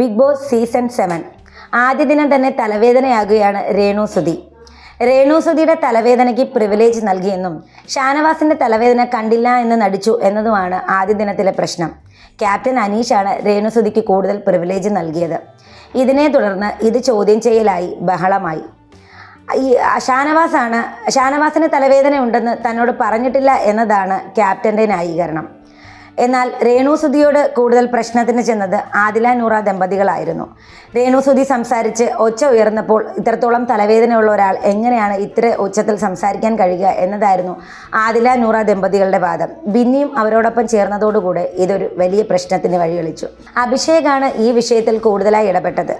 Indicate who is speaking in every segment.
Speaker 1: Big boss season seven. ആദ്യ ദിനം തന്നെ തലവേദനയാകുകയാണ് രേണു സുധി. രേണു സുധിയുടെ തലവേദനയ്ക്ക് പ്രിവിലേജ് നൽകിയെന്നും ഷാനവാസിന്റെ തലവേദന കണ്ടില്ല എന്ന് നടിച്ചു എന്നതുമാണ് ആദ്യ ദിനത്തിലെ പ്രശ്നം. ക്യാപ്റ്റൻ അനീഷാണ് രേണു സുധിക്ക് കൂടുതൽ പ്രിവിലേജ് നൽകിയത്. ഇതിനെ തുടർന്ന് ഇത് ചോദ്യം ചെയ്യലായി ബഹളമായി. ഈ ഷാനവാസാണ് ഷാനവാസിന് തലവേദന ഉണ്ടെന്ന് തന്നോട് പറഞ്ഞിട്ടില്ല എന്നതാണ് ക്യാപ്റ്റന്റെ ന്യായീകരണം. എന്നാൽ രേണു സുധിയോട് കൂടുതൽ പ്രശ്നത്തിന് ചെന്നത് ആദില നൂറ ദമ്പതികളായിരുന്നു. രേണു സുധി സംസാരിച്ച് ഒച്ച ഉയർന്നപ്പോൾ ഇത്രത്തോളം തലവേദനയുള്ള ഒരാൾ എങ്ങനെയാണ് ഇത്ര ഉച്ചത്തിൽ സംസാരിക്കാൻ കഴിയുക എന്നതായിരുന്നു ആദില നൂറ ദമ്പതികളുടെ വാദം. ബിന്നിയും അവരോടൊപ്പം ചേർന്നതോടുകൂടെ ഇതൊരു വലിയ പ്രശ്നത്തിന് വഴിയൊളിച്ചു അഭിഷേകാണ് ഈ വിഷയത്തിൽ കൂടുതലായി ഇടപെട്ടത്.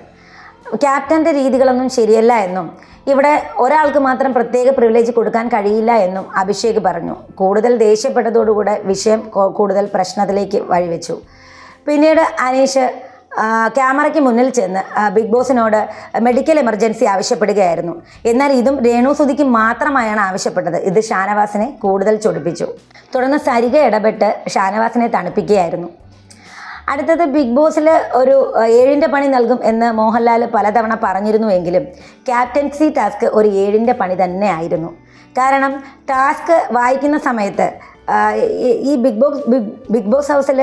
Speaker 1: ക്യാപ്റ്റന്റെ രീതികളൊന്നും ശരിയല്ല എന്നും ഇവിടെ ഒരാൾക്ക് മാത്രം പ്രത്യേക പ്രിവിലേജ് കൊടുക്കാൻ കഴിയില്ല എന്നും അഭിഷേക് പറഞ്ഞു. കൂടുതൽ ദേഷ്യപ്പെട്ടതോടുകൂടെ വിഷയം കൂടുതൽ പ്രശ്നത്തിലേക്ക് വഴിവെച്ചു. പിന്നീട് അനീഷ് ക്യാമറയ്ക്ക് മുന്നിൽ ചെന്ന് ബിഗ് ബോസിനോട് മെഡിക്കൽ എമർജൻസി ആവശ്യപ്പെടുകയായിരുന്നു. എന്നാൽ ഇതും രേണു സുധിക്ക് മാത്രമായാണ് ആവശ്യപ്പെട്ടത്. ഇത് ഷാനവാസിനെ കൂടുതൽ ചൊടിപ്പിച്ചു. തുടർന്ന് സരിക ഇടപെട്ട് ഷാനവാസിനെ തണുപ്പിക്കുകയായിരുന്നു. അടുത്തത് ബിഗ് ബോസിൽ ഒരു ഏഴിന്റെ പണി നൽകും എന്ന് മോഹൻലാൽ പലതവണ പറഞ്ഞിരുന്നുവെങ്കിലും ക്യാപ്റ്റൻസി ടാസ്ക് ഒരു ഏഴിന്റെ പണി തന്നെ ആയിരുന്നു കാരണം ടാസ്ക് വായിക്കുന്ന സമയത്ത് ഈ- ബിഗ് ബോസ് ബിഗ് ബോസ് ഹൗസിൽ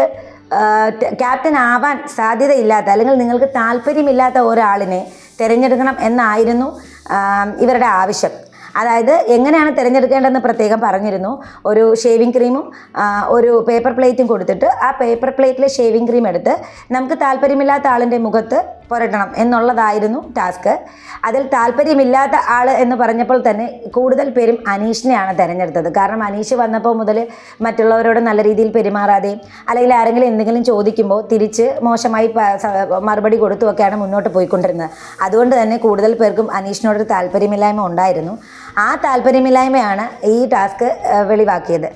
Speaker 1: ക്യാപ്റ്റൻ ആവാൻ സാധ്യതയില്ലാത്ത അല്ലെങ്കിൽ നിങ്ങൾക്ക് താല്പര്യമില്ലാത്ത ഒരാളിനെ തിരഞ്ഞെടുക്കണം എന്നായിരുന്നു ഇവരുടെ ആവശ്യം. അതായത് എങ്ങനെയാണ് തിരഞ്ഞെടുക്കേണ്ടതെന്ന് പ്രത്യേകം പറഞ്ഞിരുന്നു. ഒരു ഷേവിംഗ് ക്രീമും ഒരു പേപ്പർ പ്ലേറ്റും കൊടുത്തിട്ട് ആ പേപ്പർ പ്ലേറ്റിലെ ഷേവിംഗ് ക്രീം എടുത്ത് നമുക്ക് താല്പര്യമില്ലാത്ത ആളിന്റെ മുഖത്ത് പുരട്ടണം എന്നുള്ളതായിരുന്നു ടാസ്ക് അതിൽ താല്പര്യമില്ലാത്ത ആൾ എന്ന് പറഞ്ഞപ്പോൾ തന്നെ കൂടുതൽ പേരും അനീഷിനെയാണ് തിരഞ്ഞെടുത്തത്. കാരണം അനീഷ് വന്നപ്പോൾ മുതൽ മറ്റുള്ളവരോട് നല്ല രീതിയിൽ പെരുമാറാതെയും അല്ലെങ്കിൽ ആരെങ്കിലും എന്തെങ്കിലും ചോദിക്കുമ്പോൾ തിരിച്ച് മോശമായി മറുപടി കൊടുത്തുമൊക്കെയാണ് മുന്നോട്ട് പോയിക്കൊണ്ടിരുന്നത്. അതുകൊണ്ട് തന്നെ കൂടുതൽ പേർക്കും അനീഷിനോടൊരു താല്പര്യമില്ലായ്മ ഉണ്ടായിരുന്നു. ആ താല്പര്യമില്ലായ്മയാണ് ഈ ടാസ്ക് വെളിവാക്കിയത്.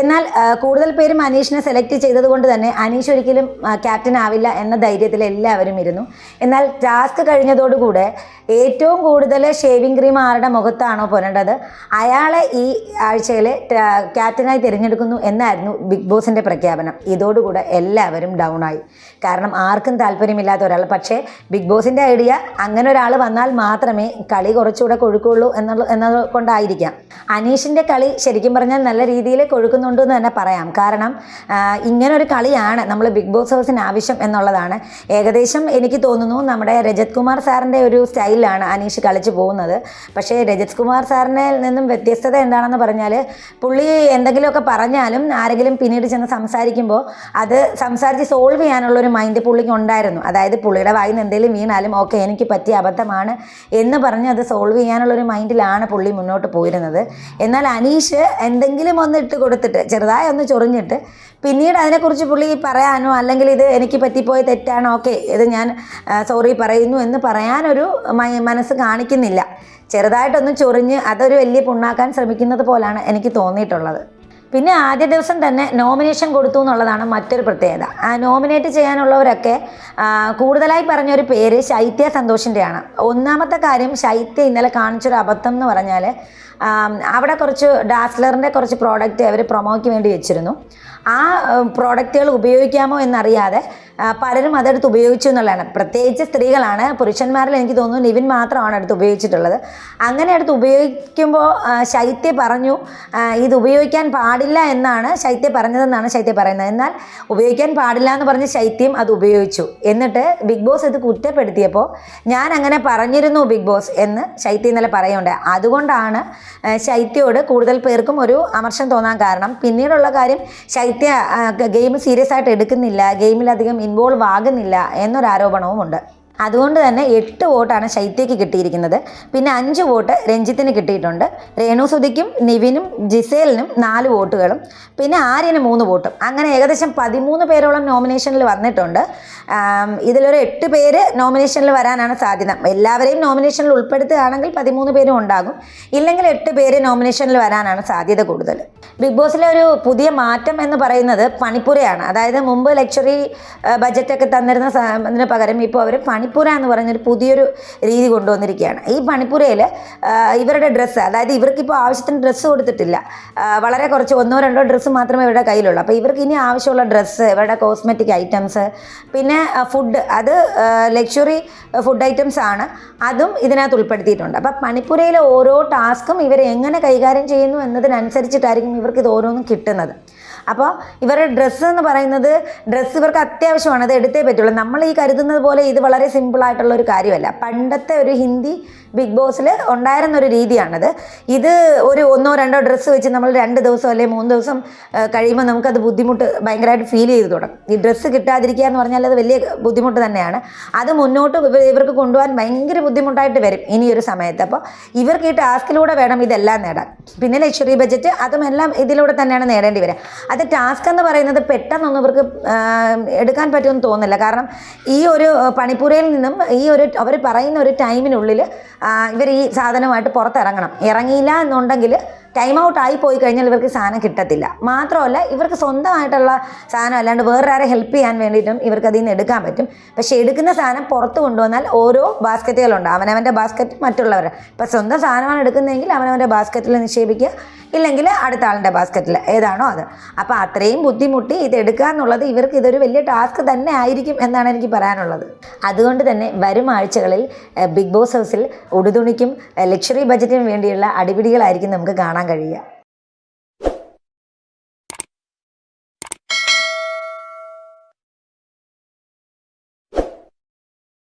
Speaker 1: എന്നാൽ കൂടുതൽ പേരും അനീഷിനെ സെലക്ട് ചെയ്തതുകൊണ്ട് തന്നെ അനീഷ് ഒരിക്കലും ക്യാപ്റ്റൻ ആവില്ല എന്ന ധൈര്യത്തിൽ എല്ലാവരും ഇരുന്നു. എന്നാൽ ടാസ്ക് കഴിഞ്ഞതോടുകൂടെ ഏറ്റവും കൂടുതൽ ഷേവിംഗ് ക്രീം ആരുടെ മുഖത്താണോ പുരണ്ടത്? അയാളെ ഈ ആഴ്ചയിൽ ക്യാപ്റ്റനായി തിരഞ്ഞെടുക്കുന്നു എന്നായിരുന്നു ബിഗ് ബോസിന്റെ പ്രഖ്യാപനം. ഇതോടുകൂടെ എല്ലാവരും ഡൗൺ ആയി. കാരണം ആർക്കും താല്പര്യമില്ലാത്ത ഒരാൾ. പക്ഷേ ബിഗ് ബോസിന്റെ ഐഡിയ അങ്ങനെ ഒരാൾ വന്നാൽ മാത്രമേ കളി കുറച്ചുകൂടെ കൊഴുക്കുള്ളൂ എന്നുള്ള എന്നത് കൊണ്ടായിരിക്കാം. അനീഷിന്റെ കളി ശരിക്കും പറഞ്ഞാൽ നല്ല രീതിയിൽ കൊഴുക്കുന്നുണ്ട് എന്ന് തന്നെ പറയാം. കാരണം ഇങ്ങനെ ഇങ്ങനൊരു കളിയാണ് നമ്മൾ ബിഗ് ബോസ് ഹൗസിന് ആവശ്യം എന്നുള്ളതാണ്. ഏകദേശം എനിക്ക് തോന്നുന്നു നമ്മുടെ രജത് കുമാർ സാറിന്റെ ഒരു സ്റ്റൈലിലാണ് അനീഷ് കളിച്ചു പോകുന്നത്. പക്ഷേ രജത് കുമാർ സാറിനെ നിന്നും വ്യത്യസ്തത എന്താണെന്ന് പറഞ്ഞാൽ പുള്ളി എന്തെങ്കിലുമൊക്കെ പറഞ്ഞാലും ആരെങ്കിലും പിന്നീട് ചെന്ന് സംസാരിക്കുമ്പോൾ അത് സംസാരിച്ച് സോൾവ് ചെയ്യാനുള്ളൊരു മൈൻഡ് പുള്ളിക്ക് ഉണ്ടായിരുന്നു. അതായത് പുള്ളിയുടെ വായിൽ നിന്ന് എന്തെങ്കിലും വീണാലും ഓക്കെ എനിക്ക് പറ്റിയ അബദ്ധമാണ് എന്ന് പറഞ്ഞ് അത് സോൾവ് ചെയ്യാനുള്ളൊരു മൈൻഡിലാണ് പുള്ളി മുന്നോട്ട് പോയിരുന്നത്. എന്നാൽ അനീഷ് എന്തെങ്കിലും ഒന്ന് ഇട്ട് കൊടുത്തിട്ട് ചെറുതായി ഒന്ന് ചൊറിഞ്ഞിട്ട്. പിന്നീട് അതിനെക്കുറിച്ച് പുള്ളി പറയാനോ അല്ലെങ്കിൽ ഇത് എനിക്ക് പറ്റിപ്പോയ തെറ്റാണ് ഓക്കെ ഇത് ഞാൻ സോറി പറയുന്നു എന്ന് പറയാനൊരു മനസ്സ് കാണിക്കുന്നില്ല. ചെറുതായിട്ടൊന്ന് ചൊറിഞ്ഞ് അതൊരു വലിയ പുണ്ണാക്കാൻ ശ്രമിക്കുന്നത് പോലാണ് എനിക്ക് തോന്നിയിട്ടുള്ളത്. പിന്നെ ആദ്യ ദിവസം തന്നെ നോമിനേഷൻ കൊടുത്തു എന്നുള്ളതാണ് മറ്റൊരു പ്രത്യേകത. ആ നോമിനേറ്റ് ചെയ്യാനുള്ളവരൊക്കെ കൂടുതലായി പറഞ്ഞൊരു പേര് ശൈത്യ സന്തോഷിന്റെയാണ് ഒന്നാമത്തെ കാര്യം ശൈത്യ ഇന്നലെ കാണിച്ചൊരു അബദ്ധം എന്ന് പറഞ്ഞാൽ അവിടെ കുറച്ച് ഡാസ്ലറിന്റെ കുറച്ച് പ്രോഡക്റ്റ് അവർ പ്രൊമോയ്ക്ക് വേണ്ടി വെച്ചിരുന്നു. ആ പ്രോഡക്റ്റുകൾ ഉപയോഗിക്കാമോ എന്നറിയാതെ പലരും അതെടുത്ത് ഉപയോഗിച്ചു എന്നുള്ളതാണ്. പ്രത്യേകിച്ച് സ്ത്രീകളാണ് പുരുഷന്മാരിൽ എനിക്ക് തോന്നുന്നു നിവിൻ മാത്രമാണ് എടുത്ത് ഉപയോഗിച്ചിട്ടുള്ളത്. അങ്ങനെ എടുത്ത് ഉപയോഗിക്കുമ്പോൾ ശൈത്യ പറഞ്ഞു ഇത് ഉപയോഗിക്കാൻ പാടില്ല എന്നാണ് ശൈത്യ പറഞ്ഞതെന്നാണ് ശൈത്യ പറയുന്നത്. എന്നാൽ ഉപയോഗിക്കാൻ പാടില്ല എന്ന് പറഞ്ഞ് ശൈത്യം അത് ഉപയോഗിച്ചു. എന്നിട്ട് ബിഗ് ബോസ് ഇത് കുറ്റപ്പെടുത്തിയപ്പോൾ ഞാൻ അങ്ങനെ പറഞ്ഞിരുന്നു ബിഗ് ബോസ് എന്ന് ശൈത്യം ഇന്നലെ പറയുന്നുണ്ട്. അതുകൊണ്ടാണ് ശൈത്യയോട് കൂടുതൽ പേർക്കും ഒരു അമർഷം തോന്നാൻ കാരണം. പിന്നീടുള്ള കാര്യം ശൈത്യ ഗെയിം സീരിയസ് ആയിട്ട് എടുക്കുന്നില്ല. ഗെയിമിലധികം ഇൻവോൾവ് ആകുന്നില്ല എന്നൊരു ആരോപണവുമുണ്ട് അതുകൊണ്ട് തന്നെ എട്ട് വോട്ടാണ് ശൈത്യയ്ക്ക് കിട്ടിയിരിക്കുന്നത്. പിന്നെ അഞ്ച് വോട്ട് രഞ്ജിത്തിന് കിട്ടിയിട്ടുണ്ട്. രേണുസുതിക്കും നിവിനും ജിസേലിനും നാല് വോട്ടുകളും. പിന്നെ ആര്യന് മൂന്ന് വോട്ടും. അങ്ങനെ ഏകദേശം പതിമൂന്ന് പേരോളം നോമിനേഷനിൽ വന്നിട്ടുണ്ട്. ഇതിലൊരു എട്ട് പേര് നോമിനേഷനിൽ വരാനാണ് സാധ്യത. എല്ലാവരെയും നോമിനേഷനിൽ ഉൾപ്പെടുത്തുകയാണെങ്കിൽ പതിമൂന്ന് പേരും ഉണ്ടാകും. ഇല്ലെങ്കിൽ എട്ട് പേര് നോമിനേഷനിൽ വരാനാണ് സാധ്യത കൂടുതൽ. ബിഗ് ബോസിലെ ഒരു പുതിയ മാറ്റം എന്ന് പറയുന്നത് പണിപ്പുരയാണ്. അതായത് മുമ്പ് ലക്ഷറി ബജറ്റൊക്കെ തന്നിരുന്ന പകരം ഇപ്പോൾ അവർ പണിപ്പുര പണിപ്പുര എന്ന് പറഞ്ഞൊരു പുതിയൊരു രീതി കൊണ്ടുവന്നിരിക്കുകയാണ്. ഈ പണിപ്പുരയിൽ ഇവരുടെ ഡ്രസ്സ് അതായത് ഇവർക്കിപ്പോൾ ആവശ്യത്തിന് ഡ്രസ്സ് കൊടുത്തിട്ടില്ല. വളരെ കുറച്ച് ഒന്നോ രണ്ടോ ഡ്രസ്സ് മാത്രമേ ഇവരുടെ കയ്യിലുള്ളൂ. അപ്പോൾ ഇവർക്ക് ഇനി ആവശ്യമുള്ള ഡ്രസ്സ് ഇവരുടെ കോസ്മെറ്റിക് ഐറ്റംസ് പിന്നെ ഫുഡ് അത് ലക്ഷറി ഫുഡ് ഐറ്റംസ് ആണ്. അതും ഇതിനകത്ത് ഉൾപ്പെടുത്തിയിട്ടുണ്ട്. അപ്പോൾ പണിപ്പുരയിലെ ഓരോ ടാസ്കും ഇവർ എങ്ങനെ കൈകാര്യം ചെയ്യുന്നു എന്നതിനനുസരിച്ചിട്ടായിരിക്കും ഇവർക്ക് ഇത് ഓരോന്നും കിട്ടുന്നത്. അപ്പോൾ ഇവരുടെ ഡ്രസ്സ് എന്ന് പറയുന്നത് ഡ്രസ്സ് ഇവർക്ക് അത്യാവശ്യമാണ് അത് എടുത്തേ പറ്റുള്ളൂ. നമ്മൾ ഈ കരുതുന്നത് പോലെ ഇത് വളരെ സിമ്പിളായിട്ടുള്ള ഒരു കാര്യമല്ല. പണ്ടത്തെ ഒരു ഹിന്ദി ബിഗ് ബോസിൽ ഉണ്ടായിരുന്ന ഒരു രീതിയാണത്. ഇത് ഒരു ഒന്നോ രണ്ടോ ഡ്രസ്സ് വെച്ച് നമ്മൾ രണ്ട് ദിവസം അല്ലെങ്കിൽ മൂന്ന് ദിവസം കഴിയുമ്പോൾ നമുക്കത് ബുദ്ധിമുട്ട് ഭയങ്കരമായിട്ട് ഫീൽ ചെയ്ത് തുടങ്ങും. ഈ ഡ്രസ്സ് കിട്ടാതിരിക്കുക എന്ന് പറഞ്ഞാൽ അത് വലിയ ബുദ്ധിമുട്ട് തന്നെയാണ്. അത് മുന്നോട്ട് ഇവർക്ക് കൊണ്ടുപോകാൻ ഭയങ്കര ബുദ്ധിമുട്ടായിട്ട് വരും ഇനി ഒരു സമയത്ത്. അപ്പോൾ ഇവർക്ക് ഈ ടാസ്കിലൂടെ വേണം ഇതെല്ലാം നേടാൻ. പിന്നെ ലക്ഷറി ബജറ്റ് അതും എല്ലാം ഇതിലൂടെ തന്നെയാണ് നേടേണ്ടി വരിക. അത് ടാസ്ക് എന്ന് പറയുന്നത് പെട്ടെന്നൊന്നും ഇവർക്ക് എടുക്കാൻ പറ്റുമെന്ന് തോന്നുന്നില്ല. കാരണം ഈ ഒരു പണിപ്പുരയിൽ നിന്നും ഈ ഒരു അവർ പറയുന്ന ഒരു ടൈമിനുള്ളിൽ ഇവർ ഈ സാധനമായിട്ട് പുറത്തിറങ്ങണം. ഇറങ്ങിയില്ല എന്നുണ്ടെങ്കിൽ ടൈം ഔട്ട് ആയി പോയി കഴിഞ്ഞാൽ ഇവർക്ക് സാധനം കിട്ടത്തില്ല. മാത്രമല്ല ഇവർക്ക് സ്വന്തമായിട്ടുള്ള സാധനം അല്ലാണ്ട് വേറൊരാരെ ഹെൽപ്പ് ചെയ്യാൻ വേണ്ടിയിട്ടും ഇവർക്ക് അതിൽ നിന്ന് എടുക്കാൻ പറ്റും. പക്ഷേ എടുക്കുന്ന സാധനം പുറത്ത് കൊണ്ടുവന്നാൽ ഓരോ ബാസ്ക്കറ്റുകളുണ്ട് അവനവന്റെ ബാസ്ക്കറ്റ് മറ്റുള്ളവരുടെ. ഇപ്പം സ്വന്തം സാധനമാണ് എടുക്കുന്നതെങ്കിൽ അവനവന്റെ ബാസ്ക്കറ്റിൽ നിക്ഷേപിക്കുക. ഇല്ലെങ്കിൽ അടുത്ത ആളിന്റെ ബാസ്ക്കറ്റിൽ. ഏതാണോ അത്. അപ്പോൾ അത്രയും ബുദ്ധിമുട്ടി ഇത് എടുക്കുക എന്നുള്ളത് ഇവർക്ക് ഇതൊരു വലിയ ടാസ്ക് തന്നെ ആയിരിക്കും എന്നാണ് എനിക്ക് പറയാനുള്ളത്. അതുകൊണ്ട് തന്നെ വരും ആഴ്ചകളിൽ ബിഗ് ബോസ് ഹൗസിൽ ഉടുതുണിക്കും ലക്ഷറി ബജറ്റിനും വേണ്ടിയുള്ള അടിപിടികളായിരിക്കും നമുക്ക് കാണാൻ കഴിയുക.